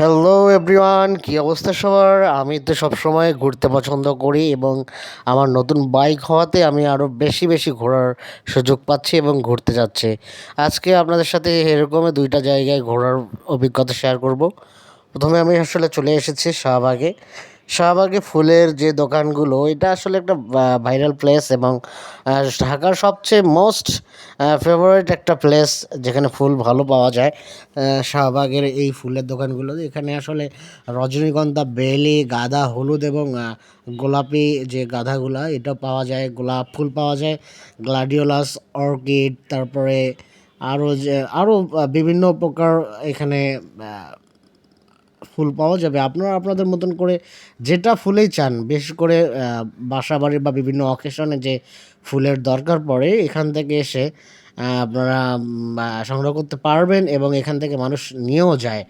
Hello everyone কী অবস্থা সবার? আমি তো সবসময় ঘুরতে পছন্দ করি এবং আমার নতুন বাইক হওয়াতে আমি আরও বেশি বেশি ঘোরার সুযোগ পাচ্ছি এবং ঘুরতে যাচ্ছি। আজকে আপনাদের সাথে এরকমই দুইটা জায়গায় ঘোরার অভিজ্ঞতা শেয়ার করব। প্রথমে আমি আসলে চলে এসেছি শাহবাগে। শাহবাগে ফুলের যে দোকানগুলো, এটা আসলে একটা ভাইরাল প্লেস এবং ঢাকার সবচেয়ে মোস্ট ফেভারিট একটা প্লেস যেখানে ফুল ভালো পাওয়া যায় শাহবাগের এই ফুলের দোকানগুলো। এখানে আসলে রজনীগন্ধা, বেলি, গাঁদা, হলুদ এবং গোলাপি যে গাঁদাগুলা এটা পাওয়া যায়, গোলাপ ফুল পাওয়া যায়, গ্লাডিওলাস, অর্কিড, তারপরে আরও যে, আরও বিভিন্ন প্রকার এখানে ফুল পাওয়া যাবে। আপনারা আপনাদের মতন করে যেটা ফুলেই চান বিশেষ করে বাসা বাড়ি বা বিভিন্ন অকেশনে যে ফুলের দরকার পড়ে, এখান থেকে এসে আপনারা সংগ্রহ করতে পারবেন এবং এখান থেকে মানুষ নিয়েও যায়।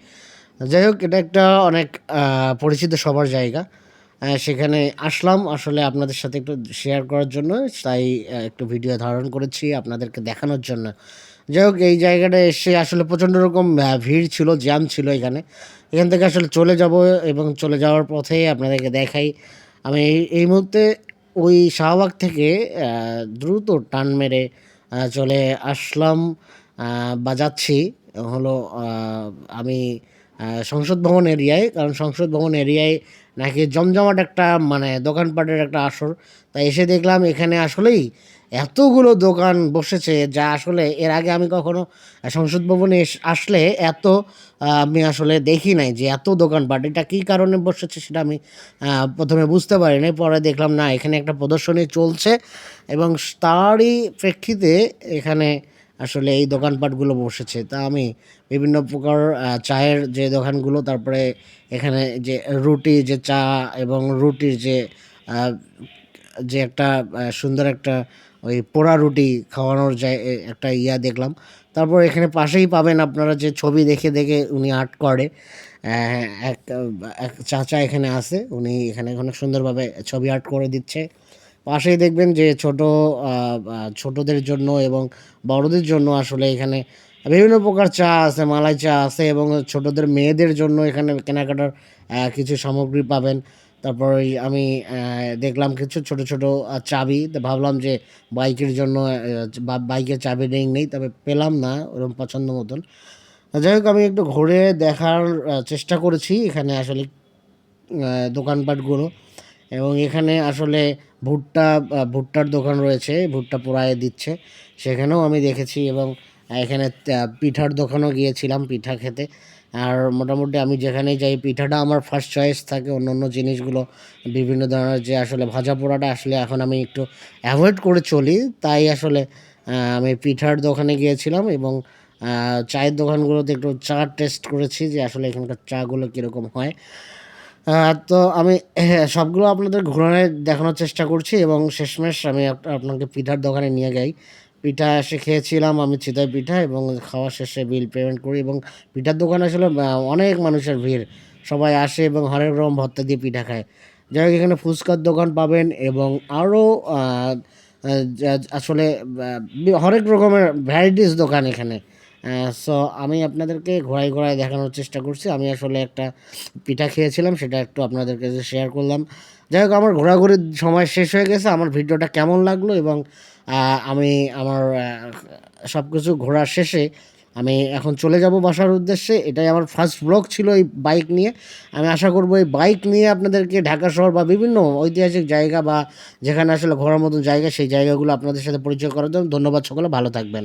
যাই হোক, এটা একটা অনেক পরিচিত সবার জায়গা। সেখানে আসলাম। আসলে আপনাদের সাথে একটু শেয়ার করার জন্য, তাই একটু ভিডিও ধারণ করেছি আপনাদেরকে দেখানোর জন্য। যাই হোক, এই জায়গাটা এসে আসলে প্রচণ্ড রকম ভিড় ছিল, জ্যাম ছিল এখানে। এখান থেকে আসলে চলে যাব এবং চলে যাওয়ার পথে আপনাদেরকে দেখাই। আমি এই মুহূর্তে ওই শাহবাগ থেকে দ্রুত টান মেরে চলে আসলাম। বা যাচ্ছি হলো আমি সংসদ ভবন এরিয়ায়, কারণ সংসদ ভবন এরিয়ায় নাকি জমজমাট একটা মানে দোকানপাটের একটা আসর। তাই এসে দেখলাম এখানে আসলেই এতগুলো দোকান বসেছে যা আসলে এর আগে আমি কখনো সংসদ ভবনে আসলে এত আমি আসলে দেখি নাই যে এত দোকানপাট এটা কী কারণে বসেছে সেটা আমি প্রথমে বুঝতে পারিনি, পরে দেখলাম না, এখানে একটা প্রদর্শনী চলছে এবং তারই প্রেক্ষিতে এখানে আসলে এই দোকানপাটগুলো বসেছে। তা আমি বিভিন্ন প্রকার চায়ের যে দোকানগুলো, তারপরে এখানে যে রুটি, যে চা এবং রুটির যে যে একটা সুন্দর একটা ওই পোড়া রুটি খাওয়ানোর একটা ইয়া দেখলাম। তারপর এখানে পাশেই পাবেন আপনারা যে ছবি দেখে দেখে উনি আর্ট করে। এক এক চাচা এখানে আছে, উনি এখানে অনেক সুন্দরভাবে ছবি আর্ট করে দিচ্ছে। পাশেই দেখবেন যে ছোট ছোটদের জন্য এবং বড়দের জন্য আসলে এখানে বিভিন্ন প্রকার চা আছে, মালাই চা আছে এবং ছোটদের মেয়েদের জন্য এখানে কেনাকাটার কিছু সামগ্রী পাবেন। তারপর আমি দেখলাম কিছু ছোট ছোট চাবি। ভাবলাম যে বাইকের জন্য বাইকের চাবি রিং নেই, তবে পেলাম না ওরকম পছন্দ মতন। যাই হোক, আমি একটু ঘুরে দেখার চেষ্টা করেছি। এখানে আসলে দোকানপাটগুলো। এবং এখানে আসলে ভুট্টা ভুট্টার দোকান রয়েছে, ভুট্টা পোড়ায় দিচ্ছে। সেখানেও আমি দেখেছি এবং এখানে পিঠার দোকানও গিয়েছিলাম, পিঠা খেতে। আর মোটামুটি আমি যেখানেই যাই পিঠাটা আমার ফার্স্ট চয়েস থাকে অন্য অন্য জিনিসগুলো বিভিন্ন ধরনের যে আসলে ভাজা পোড়াটা আসলে এখন আমি একটু অ্যাভয়েড করে চলি। তাই আসলে আমি পিঠার দোকানে গিয়েছিলাম এবং চায়ের দোকানগুলোতে একটু চা টেস্ট করেছি যে আসলে এখানকার চাগুলো কীরকম হয়। তো আমি হ্যাঁ, সবগুলো আপনাদের ঘুরানো দেখানোর চেষ্টা করছি এবং শেষমেশ আমি আপনাকে পিঠার দোকানে নিয়ে যাই। পিঠা এসে খেয়েছিলাম, আমি চিতাই পিঠা এবং খাওয়া শেষে বিল পেমেন্ট করি এবং পিঠার দোকান আসলে অনেক মানুষের ভিড়। সবাই আসে এবং হরেক রকম ভর্তা দিয়ে পিঠা খায়। যাই হোক, এখানে ফুচকার দোকান পাবেন এবং আরও আসলে হরেক রকমের ভ্যারাইটিস দোকান এখানে। সো আমি আপনাদেরকে ঘোরাই ঘোরাই দেখানোর চেষ্টা করছি। আমি আসলে একটা পিঠা খেয়েছিলাম, সেটা একটু আপনাদের কাছে শেয়ার করলাম। যাই হোক, আমার ঘোরাঘুরির সময় শেষ হয়ে গেছে। আমার ভিডিওটা কেমন লাগল এবং আমি আমার সব কিছু ঘোরার শেষে আমি এখন চলে যাব বাসার উদ্দেশ্যে। এটাই আমার ফার্স্ট ব্লগ ছিল এই বাইক নিয়ে। আমি আশা করব এই বাইক নিয়ে আপনাদেরকে ঢাকা শহর বা বিভিন্ন ঐতিহাসিক জায়গা বা যেখানে আসলে ঘোরার মতো জায়গা, সেই জায়গাগুলো আপনাদের সাথে পরিচয় করার জন্য ধন্যবাদ সকলে। ভালো থাকবেন।